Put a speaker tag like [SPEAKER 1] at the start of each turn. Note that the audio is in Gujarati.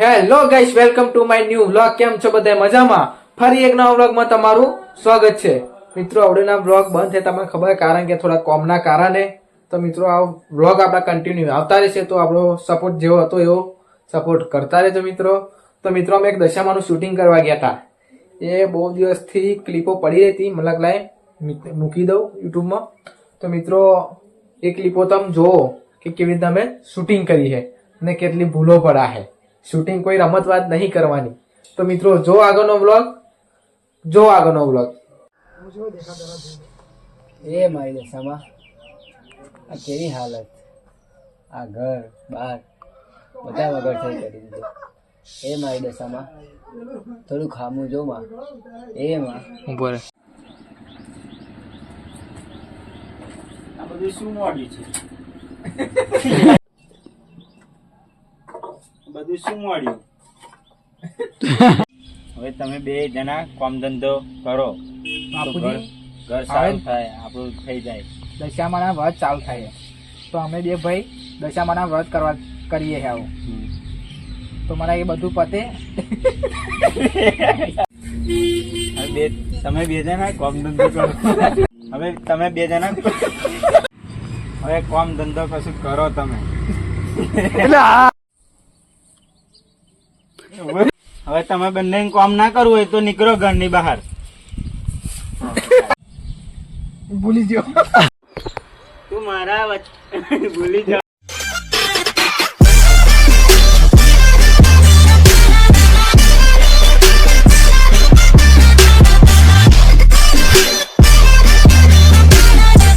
[SPEAKER 1] Hello guys welcome to my new vlog કેમ છો બધા મજામાં? ફરી એક નવા વ્લોગમાં તમારું સ્વાગત છે. મિત્રો, આવડેના વ્લોગ બંધ થયા તમને ખબર કારણ કે થોડા કોમના કારણે. તો મિત્રો, આ વ્લોગ આપણા કન્ટિન્યુ આવતા રહેશે. તો આપણો સપોર્ટ જેવો હતો, એવો સપોર્ટ કરતા રહેજો મિત્રો. તો મિત્રો, અમે એક દશામાનું શૂટિંગ કરવા ગયા હતા. એ બહુ દિવસથી ક્લિપો પડી હતી. મને લાઈ મૂકી દઉં યુટ્યુબમાં. તો મિત્રો, એ ક્લિપો તમે જુઓ કે કેવી રીતે અમે શૂટિંગ કરી છે ને કેટલી ભૂલો પડા છે. શૂટિંગ કોઈ રમત વાત નહીં કરવાની. તો મિત્રો જો આગળનો બ્લોગ જો આગળનો બ્લોગ
[SPEAKER 2] એ મારી દશામાં. આ કેવી હાલત? આ ઘર બાર બધા વગર થઈ કરી દીધું. એ મારી દશામાં. થોડું ખામું જો માં. એ માં.
[SPEAKER 1] ઉપર
[SPEAKER 3] આ બધું શું મોડ્યું છે? બધું શું મળ્યું હવે તમે બે જણા કામ ધંધો કરો. ઘર સારું થાય આપણું થઈ જાય.
[SPEAKER 1] દશામાના વ્રત ચાલુ થાય. તો અમે બે ભાઈ દશામાના વ્રત કરવા કરીએ આવું. તો મારા એ બધું પતે.
[SPEAKER 3] હવે બે તમે બે જણા કામ ધંધો કરો. હવે તમે બે જણા હવે કામ ધંધો કશું કરો તમે. હવે તમે બંને કામ ના કરવું હોય તો નીકળો ઘરની બહાર.
[SPEAKER 1] ભૂલી જાઓ.
[SPEAKER 3] તું મારા ભૂલી જા